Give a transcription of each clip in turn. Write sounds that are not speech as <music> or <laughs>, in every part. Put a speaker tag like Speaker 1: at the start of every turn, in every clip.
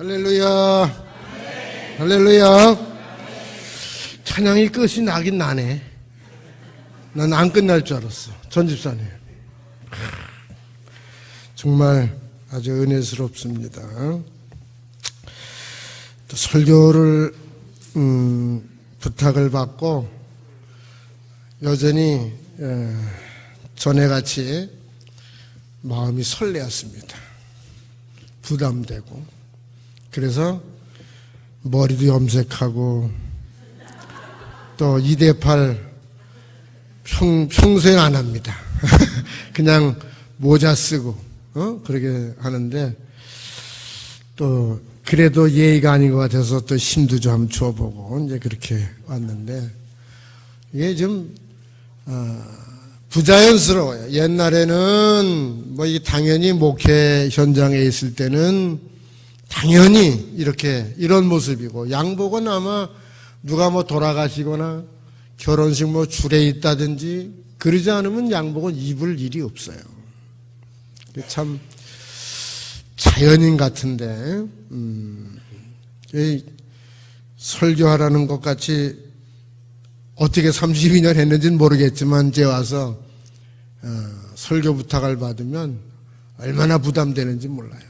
Speaker 1: 할렐루야. 할렐루야. 찬양이 끝이 나긴 나네. 난 안 끝날 줄 알았어. 전 집사님. 정말 아주 은혜스럽습니다. 또 설교를 음, 부탁을 받고 여전히 에, 전에 같이 마음이 설레었습니다. 부담되고 그래서 머리도 염색하고 또 2대8 평, 평소엔 안 합니다. <laughs> 그냥 모자 쓰고 어? 그렇게 하는데 또 그래도 예의가 아닌 것 같아서 또 힘도 좀 줘보고 이제 그렇게 왔는데 이게 좀 어, 부자연스러워요. 옛날에는 뭐 이 당연히 목회 현장에 있을 때는 당연히 이렇게 이런 모습이고 양복은 아마 누가 뭐 돌아가시거나 결혼식 뭐 줄에 있다든지 그러지 않으면 양복은 입을 일이 없어요. 참 자연인 같은데 음, 설교하라는 것 같이 어떻게 32년 했는지는 모르겠지만 이제 와서 어, 설교 부탁을 받으면 얼마나 부담되는지 몰라요.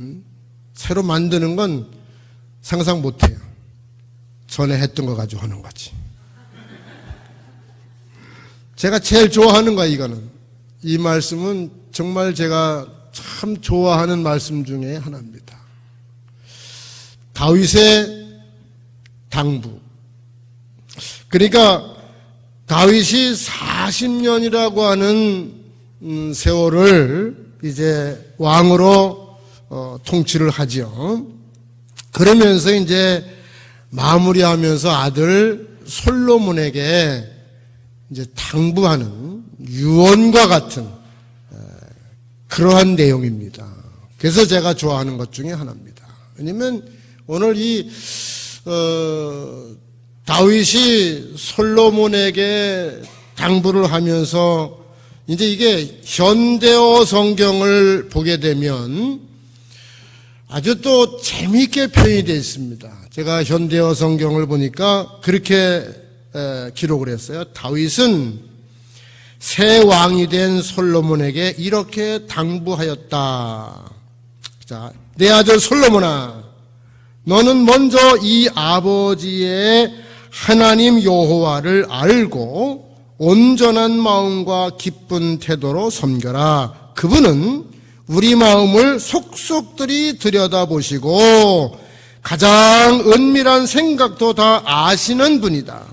Speaker 1: 음? 새로 만드는 건 상상 못해요. 전에 했던 거 가지고 하는 거지. 제가 제일 좋아하는 거야 이거는. 이 말씀은 정말 제가 참 좋아하는 말씀 중에 하나입니다. 다윗의 당부. 그러니까 다윗이 40년이라고 하는 음, 세월을 이제 왕으로 어, 통치를 하죠. 그러면서 이제 마무리하면서 아들 솔로몬에게 이제 당부하는 유언과 같은 그러한 내용입니다. 그래서 제가 좋아하는 것 중에 하나입니다. 왜냐면 오늘 이 어, 다윗이 솔로몬에게 당부를 하면서 이제 이게 현대어 성경을 보게 되면 아주 또 재미있게 표현이 되어 있습니다. 제가 현대어 성경을 보니까 그렇게 기록을 했어요. 다윗은 새 왕이 된 솔로몬에게 이렇게 당부하였다. 자, 내 아들 솔로몬아, 너는 먼저 이 아버지의 하나님 여호와를 알고 온전한 마음과 기쁜 태도로 섬겨라. 그분은 우리 마음을 속속들이 들여다보시고 가장 은밀한 생각도 다 아시는 분이다.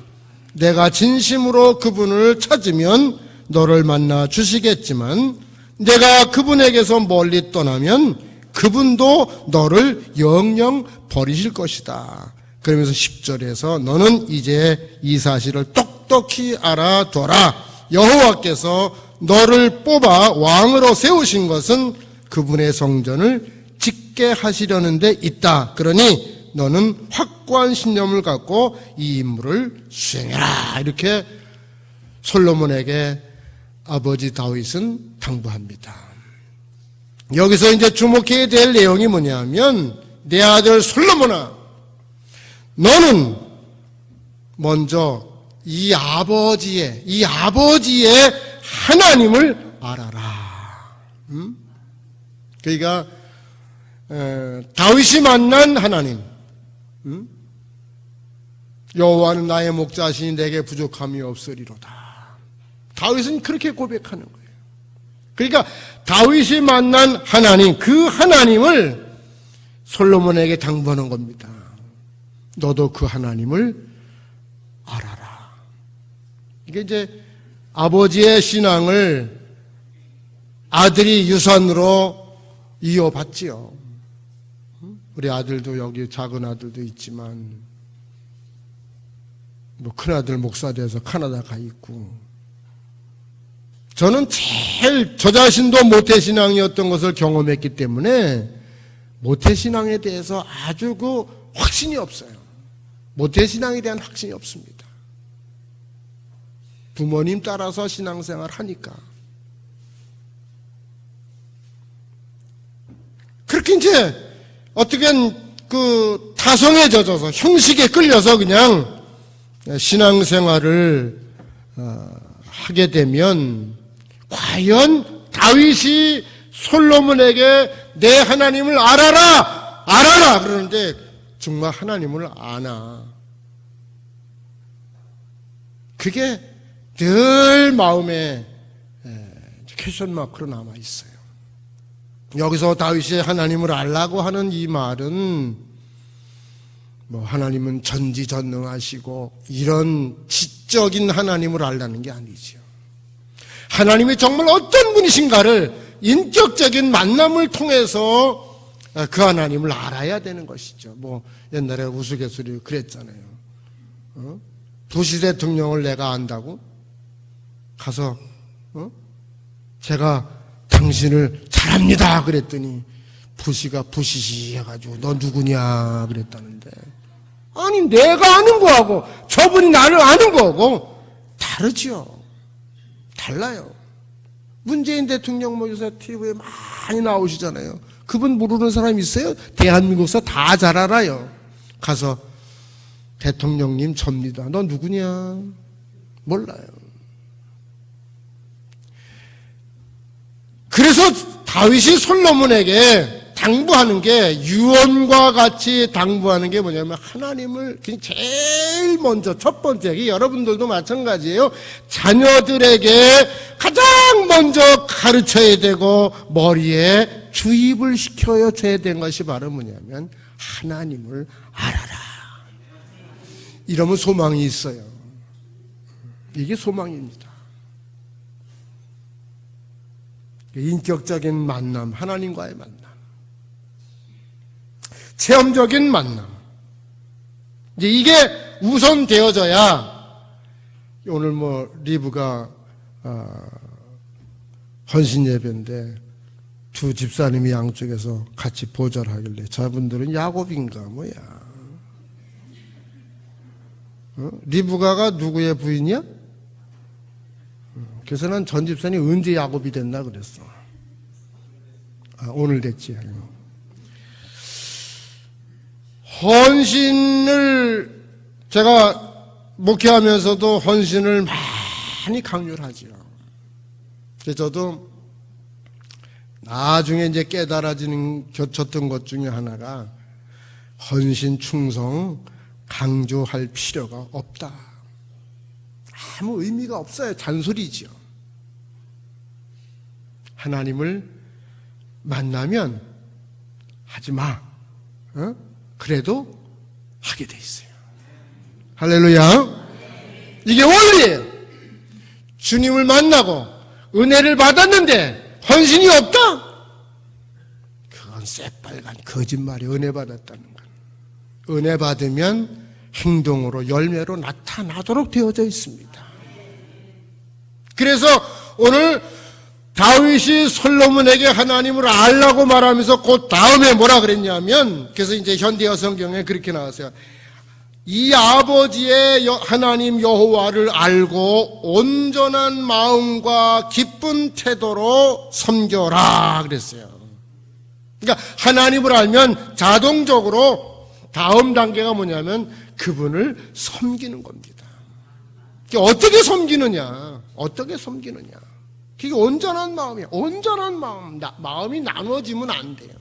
Speaker 1: 내가 진심으로 그분을 찾으면 너를 만나 주시겠지만 내가 그분에게서 멀리 떠나면 그분도 너를 영영 버리실 것이다. 그러면서 10절에서 너는 이제 이 사실을 똑똑히 알아둬라. 여호와께서 너를 뽑아 왕으로 세우신 것은 그분의 성전을 짓게 하시려는 데 있다. 그러니 너는 확고한 신념을 갖고 이 임무를 수행해라. 이렇게 솔로몬에게 아버지 다윗은 당부합니다. 여기서 이제 주목해야 될 내용이 뭐냐면 내 아들 솔로몬아 너는 먼저 이 아버지의 이 아버지의 하나님을 알아라. 음? 그러니까 에, 다윗이 만난 하나님. 음? 여호와는 나의 목자시니 내게 부족함이 없으리로다. 다윗은 그렇게 고백하는 거예요. 그러니까 다윗이 만난 하나님, 그 하나님을 솔로몬에게 당부하는 겁니다. 너도 그 하나님을 알아라. 이게 이제 아버지의 신앙을 아들이 유산으로 이어받지요. 우리 아들도 여기 작은 아들도 있지만 뭐 큰아들 목사 돼서 카나다 가 있고 저는 제일 저 자신도 모태신앙이었던 것을 경험했기 때문에 모태신앙에 대해서 아주 그 확신이 없어요. 모태신앙에 대한 확신이 없습니다. 부모님 따라서 신앙생활 하니까. 그렇게 이제 어떻게 그 타성에 젖어서 형식에 끌려서 그냥 신앙생활을 어, 하게 되면 과연 다윗이 솔로몬에게 내 하나님을 알아라 알아라 그러는데 정말 하나님을 아나 그게 늘 마음에 퀘션 마크로 남아 있어요. 여기서 다윗이 하나님을 알라고 하는 이 말은 뭐 하나님은 전지전능하시고 이런 지적인 하나님을 알라는 게 아니지요. 하나님이 정말 어떤 분이신가를 인격적인 만남을 통해서 그 하나님을 알아야 되는 것이죠. 뭐 옛날에 우스갯소리 그랬잖아요. 어? 부시 대통령을 내가 안다고 가서 어? 제가 당신을 잘합니다. 그랬더니 부시가 부시시 해가지고 너 누구냐 그랬다는데 아니 내가 아는 거하고 저분이 나를 아는 거하고 다르죠 달라요. 문재인 대통령 뭐 요새 TV에 많이 나오시잖아요. 그분 모르는 사람 있어요? 대한민국에서 다 잘 알아요. 가서 대통령님 접니다. 너 누구냐? 몰라요 그래서 다윗이 솔로몬에게 당부하는 게 유언과 같이 당부하는 게 뭐냐면 하나님을 제일 먼저 첫 번째 여러분들도 마찬가지예요. 자녀들에게 가장 먼저 가르쳐야 되고 머리에 주입을 시켜야 된 것이 바로 뭐냐면 하나님을 알아라. 이러면 소망이 있어요. 이게 소망입니다. 인격적인 만남, 하나님과의 만남. 체험적인 만남. 이제 이게 우선 되어져야 오늘 뭐 리브가 아, 헌신 예배인데 두 집사님이 양쪽에서 같이 보절하길래 저분들은 야곱인가 뭐야. 어? 리브가가 누구의 부인이야? 그래서 난전 집사님 언제 야곱이 됐나 그랬어. 아, 오늘 됐지. 헌신을 제가 목회하면서도 헌신을 많이 강요를 하죠. 그래서 저도 나중에 이제 깨달아지는 겹쳤던 것 중에 하나가 헌신 충성 강조할 필요가 없다. 아무 의미가 없어요. 잔소리지요. 하나님을 만나면 하지 마. 어? 그래도 하게 돼 있어요. 할렐루야. 이게 원리예요. 주님을 만나고 은혜를 받았는데 헌신이 없다? 그건 새빨간 거짓말이 은혜 받았다는 건. 은혜 받으면 행동으로 열매로 나타나도록 되어져 있습니다. 그래서 오늘 다윗이 솔로몬에게 하나님을 알라고 말하면서 그 다음에 뭐라 그랬냐면 그래서 이제 현대어 성경에 그렇게 나왔어요. 이 아버지의 하나님 여호와를 알고 온전한 마음과 기쁜 태도로 섬겨라 그랬어요. 그러니까 하나님을 알면 자동적으로 다음 단계가 뭐냐면 그분을 섬기는 겁니다. 어떻게 섬기느냐? 어떻게 섬기느냐? 그게 온전한 마음이에요. 온전한 마음. 나, 마음이 나눠지면 안 돼요.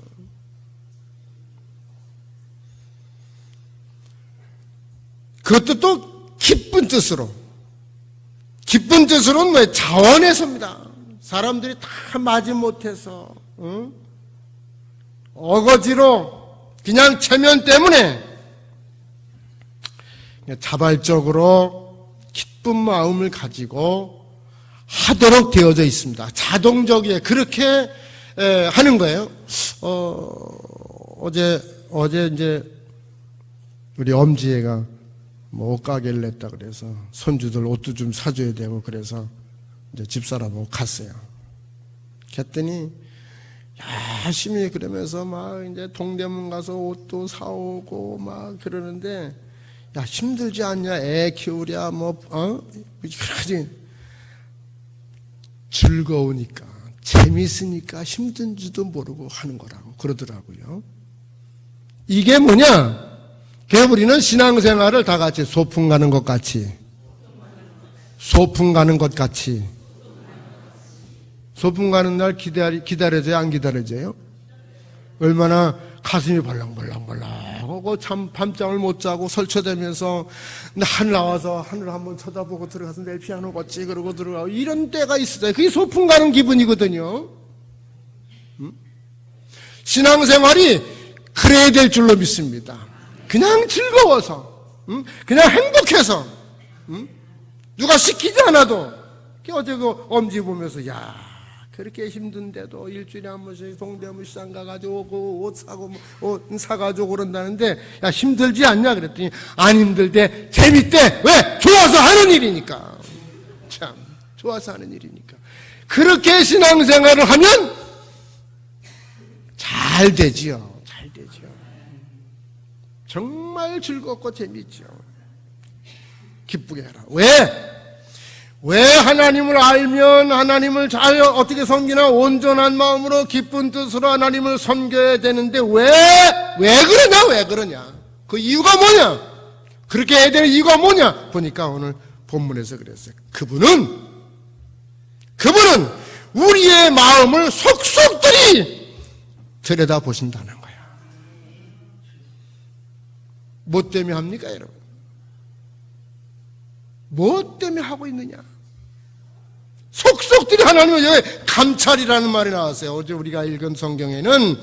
Speaker 1: 그것도 또 기쁜 뜻으로. 기쁜 뜻으로는 왜? 자원해서입니다. 사람들이 다 마지 못해서, 응? 어거지로, 그냥 체면 때문에, 자발적으로 기쁜 마음을 가지고 하도록 되어져 있습니다. 자동적이에 그렇게 하는 거예요. 어, 어제 어제 이제 우리 엄지애가 뭐 옷가게를 냈다 그래서 손주들 옷도 좀 사줘야 되고 그래서 이제 집사람하고 갔어요. 갔더니 열심히 그러면서 막 이제 동대문 가서 옷도 사오고 막 그러는데 야 힘들지 않냐 애 키우랴 뭐 어? 그러지 즐거우니까 재미있으니까 힘든지도 모르고 하는 거라고 그러더라고요. 이게 뭐냐? 우리는 신앙생활을 다 같이 소풍 가는 것 같이 소풍 가는 것 같이 소풍 가는 날 기다리, 기다려져요? 안 기다려져요? 얼마나 가슴이 벌렁벌렁벌렁 하고 참 밤잠을 못 자고 설쳐대면서 하늘 나와서 하늘 한번 쳐다보고 들어가서 내 피아노 걷지 그러고 들어가고 이런 때가 있어요. 그게 소풍 가는 기분이거든요. 음? 신앙생활이 그래야 될 줄로 믿습니다. 그냥 즐거워서, 음? 그냥 행복해서, 음? 누가 시키지 않아도 어제 그 엄지 보면서 야 그렇게 힘든데도 일주일에 한 번씩 동대문 시장 가가지고 그옷 사고 뭐옷 사가지고 그런다는데 야 힘들지 않냐? 그랬더니 안 힘들대. 재밌대. 왜? 좋아서 하는 일이니까. 참 좋아서 하는 일이니까. 그렇게 신앙생활을 하면 잘 되지요. 잘 되지요. 정말 즐겁고 재밌죠 기쁘게 해라. 왜? 왜 하나님을 알면 하나님을 잘 어떻게 섬기나 온전한 마음으로 기쁜 뜻으로 하나님을 섬겨야 되는데 왜, 왜 그러냐, 왜 그러냐. 그 이유가 뭐냐? 그렇게 해야 되는 이유가 뭐냐? 보니까 오늘 본문에서 그랬어요. 그분은, 그분은 우리의 마음을 속속들이 들여다 보신다는 거야. 뭐 때문에 합니까, 여러분? 뭐 때문에 하고 있느냐? 속속들이 하나님은 여기 감찰이라는 말이 나왔어요. 어제 우리가 읽은 성경에는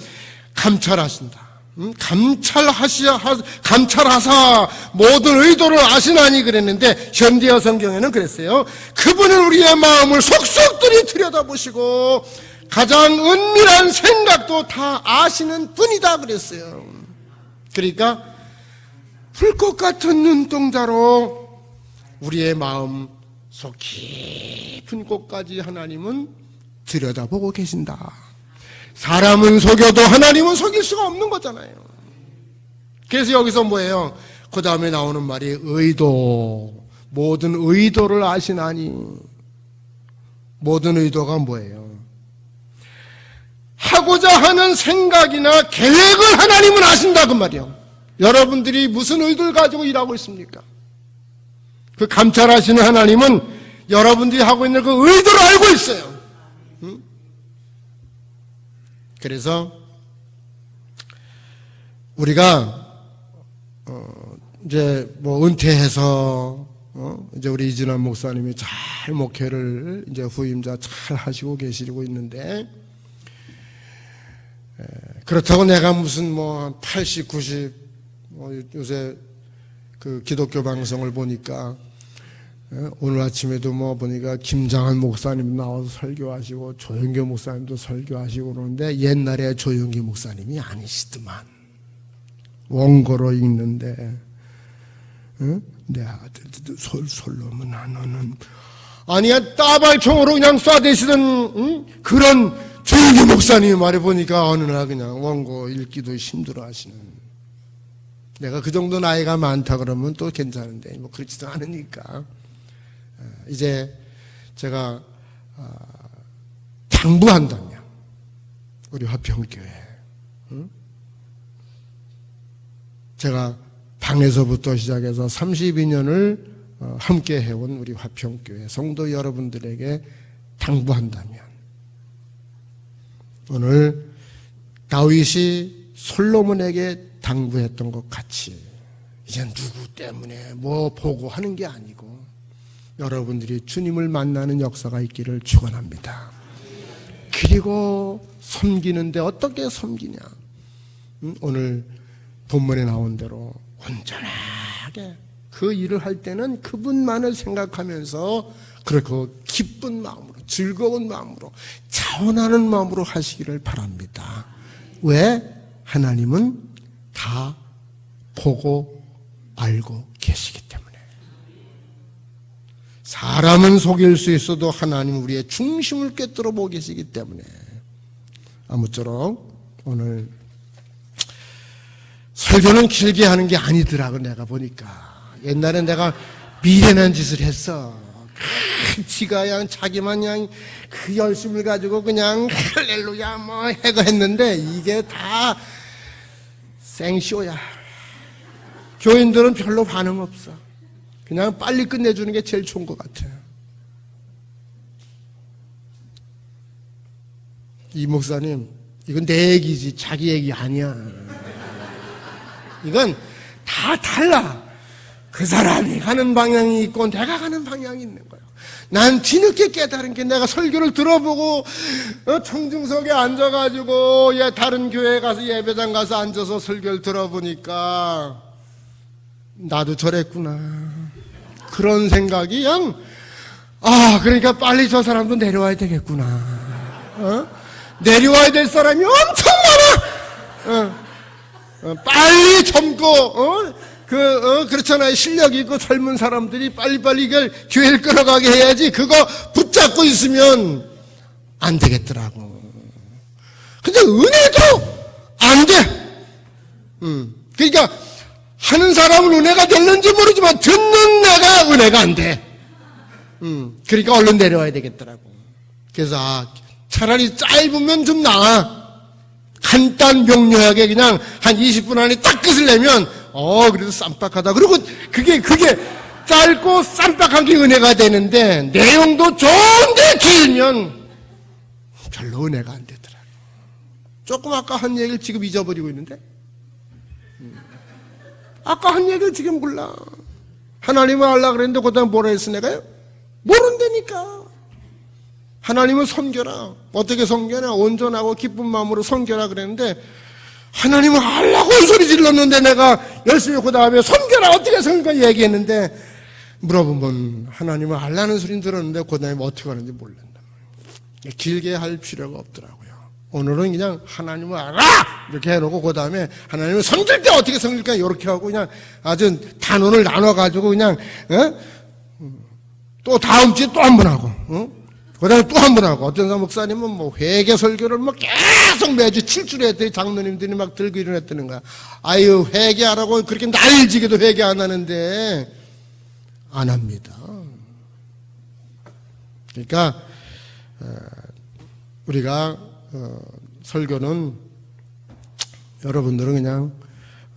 Speaker 1: 감찰하신다. 음? 감찰하시야, 감찰하사 모든 의도를 아시나니 그랬는데 현대어 성경에는 그랬어요. 그분은 우리의 마음을 속속들이 들여다보시고 가장 은밀한 생각도 다 아시는 분이다 그랬어요. 그러니까 불꽃 같은 눈동자로 우리의 마음 속 깊은 곳까지 하나님은 들여다보고 계신다. 사람은 속여도 하나님은 속일 수가 없는 거잖아요. 그래서 여기서 뭐예요? 그 다음에 나오는 말이 의도. 모든 의도를 아시나니. 모든 의도가 뭐예요? 하고자 하는 생각이나 계획을 하나님은 아신다 그 말이요. 여러분들이 무슨 의도를 가지고 일하고 있습니까? 그 감찰하시는 하나님은 여러분들이 하고 있는 그 의도를 알고 있어요. 응? 그래서 우리가 어 이제 뭐 은퇴해서 어 이제 우리 이진환 목사님이 잘 목회를 이제 후임자 잘 하시고 계시고 있는데 그렇다고 내가 무슨 뭐 80, 90 뭐 요새 그 기독교 방송을 보니까 오늘 아침에도 뭐 보니까 김장한 목사님 나와서 설교하시고 조영교 목사님도 설교하시고 그러는데 옛날에 조영교 목사님이 아니시더만 원고로 읽는데 응? 내 아들도 솔솔로면 너는 아니야 따발총으로 그냥 쏴대시던 응? 그런 조영교 목사님이 말해 보니까 어느 날 그냥 원고 읽기도 힘들어 하시는 내가 그 정도 나이가 많다 그러면 또 괜찮은데 뭐 그렇지도 않으니까. 어, 이제 제가 어, 당부한다면 우리 화평교회 제가 방에서부터 시작해서 32년을 어, 함께 해온 우리 화평교회 성도 여러분들에게 당부한다면 오늘 다윗이 솔로몬에게 당부했던 것 같이 이제 누구 때문에 뭐 보고 하는 게 아니고 여러분들이 주님을 만나는 역사가 있기를 축원합니다. 그리고 섬기는데 어떻게 섬기냐? 오늘 본문에 나온 대로 온전하게 그 일을 할 때는 그분만을 생각하면서 그렇게 기쁜 마음으로 즐거운 마음으로 자원하는 마음으로 하시기를 바랍니다. 왜? 하나님은 다 보고 알고 계시기 때문에. 사람은 속일 수 있어도 하나님 우리의 중심을 꿰뚫어 보고 계시기 때문에. 아무쪼록 오늘 설교는 길게 하는 게 아니더라고 내가 보니까. 옛날에 내가 미련한 짓을 했어. 그 지가 그냥 자기만 그냥 그 열심을 가지고 그냥 할렐루야 뭐 해고 했는데 이게 다 생쇼야. 교인들은 별로 반응 없어. 그냥 빨리 끝내주는 게 제일 좋은 것 같아요. 이 목사님, 이건 내 얘기지, 자기 얘기 아니야. 이건 다 달라. 그 사람이 가는 방향이 있고 내가 가는 방향이 있는 거예요. 난 뒤늦게 깨달은 게 내가 설교를 들어보고 어, 청중석에 앉아가지고 예, 다른 교회 가서 예배당 가서 앉아서 설교를 들어보니까 나도 저랬구나. 그런 생각이 그냥 아 그러니까 빨리 저 사람도 내려와야 되겠구나. 어? 내려와야 될 사람이 엄청 많아. 어. 어, 빨리 젊고 어? 그 어, 그렇잖아요. 실력 있고 젊은 사람들이 빨리빨리 이걸 교회를 끌어가게 해야지 그거 붙잡고 있으면 안 되겠더라고. 근데 은혜도 안 돼. 음. 그러니까 하는 사람은 은혜가 됐는지 모르지만 듣는 내가 은혜가 안 돼. 음. 그러니까 얼른 내려와야 되겠더라고. 그래서 아, 차라리 짧으면 좀 나아. 간단 명료하게 그냥 한 20분 안에 딱 끝을 내면 어 그래도 쌈박하다 그리고 그게 그게 짧고 쌈박한 게 은혜가 되는데 내용도 좋은데 길면 별로 은혜가 안 되더라 조금 아까 한 얘기를 지금 잊어버리고 있는데 음. 아까 한 얘기를 지금 몰라 하나님을 알라 그랬는데 그 다음 뭐라 했어 내가요? 모른다니까 하나님은 섬겨라. 어떻게 섬겨라? 온전하고 기쁜 마음으로 섬겨라 그랬는데 하나님은 알라고 한 소리 질렀는데 내가 열심히 그 다음에 섬겨라 어떻게 섬겨 얘기했는데 물어보면 하나님은 알라는 소리 들었는데 그 다음에 어떻게 하는지 말이에요. 길게 할 필요가 없더라고요. 오늘은 그냥 하나님을 알아! 이렇게 해놓고 그 다음에 하나님을 섬길 때 어떻게 섬길까 이렇게 하고 그냥 아주 단원을 나눠가지고 그냥 어? 또 다음 주에 또 한 번 하고 어? 그 다음에 또 한 번 하고, 어떤 목사님은 뭐 회개 설교를 뭐 계속 매주 7주를 했더니 장로님들이 막 들고 일어났다는 거야. 아유, 회개하라고 그렇게 날지게도 회개 안 하는데, 안 합니다. 그러니까, 어, 우리가, 어, 설교는 여러분들은 그냥,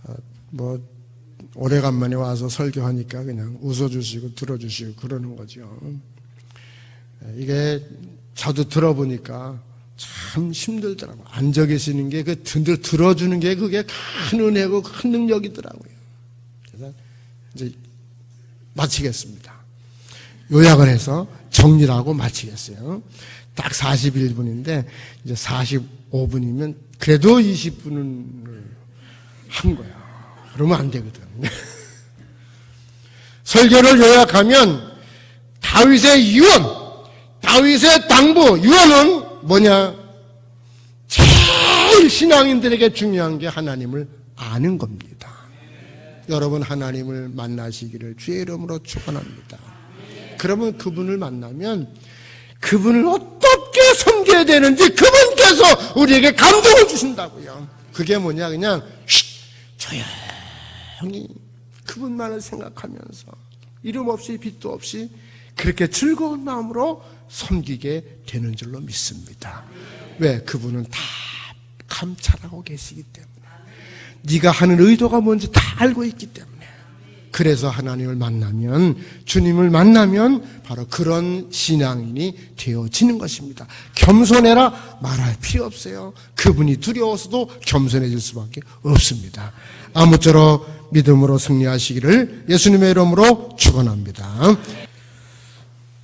Speaker 1: 어, 뭐, 오래간만에 와서 설교하니까 그냥 웃어주시고 들어주시고 그러는 거죠. 이게 저도 들어보니까 참 힘들더라고요. 앉아 계시는 게 그 든들 들어주는 게 그게 큰 은혜고 큰 능력이더라고요. 그래서 이제 마치겠습니다. 요약을 해서 정리를 하고 마치겠어요. 딱 41분인데 이제 45분이면 그래도 20분은 한 거야. 그러면 안 되거든. <laughs> 설교를 요약하면 다윗의 유언 다윗의 당부, 유언은 뭐냐? 제일 신앙인들에게 중요한 게 하나님을 아는 겁니다. 여러분 하나님을 만나시기를 주의 이름으로 축원합니다. 그러면 그분을 만나면 그분을 어떻게 섬겨야 되는지 그분께서 우리에게 감동을 주신다고요. 그게 뭐냐? 그냥 조용히 그분만을 생각하면서 이름 없이 빛도 없이 그렇게 즐거운 마음으로 섬기게 되는 줄로 믿습니다. 왜? 그분은 다 감찰하고 계시기 때문에. 네가 하는 의도가 뭔지 다 알고 있기 때문에. 그래서 하나님을 만나면 주님을 만나면 바로 그런 신앙인이 되어지는 것입니다. 겸손해라 말할 필요 없어요. 그분이 두려워서도 겸손해질 수밖에 없습니다. 아무쪼록 믿음으로 승리하시기를 예수님의 이름으로 축원합니다.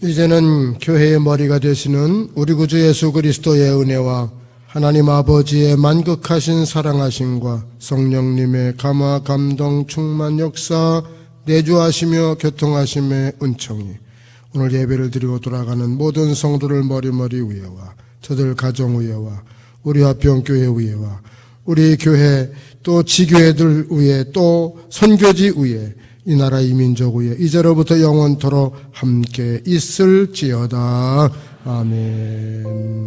Speaker 1: 이제는 교회의 머리가 되시는 우리 구주 예수 그리스도의 은혜와 하나님 아버지의 만극하신 사랑하심과 성령님의 감화 감동 충만 역사 내주하시며 교통하심의 은총이 오늘 예배를 드리고 돌아가는 모든 성도를 머리머리 위에와 저들 가정 위에와 우리 화평교회 위에와 우리 교회 또 지교회들 위에 또 선교지 위에 이 나라 이 민족 위에 이제로부터 영원토록 함께 있을지어다. 아멘.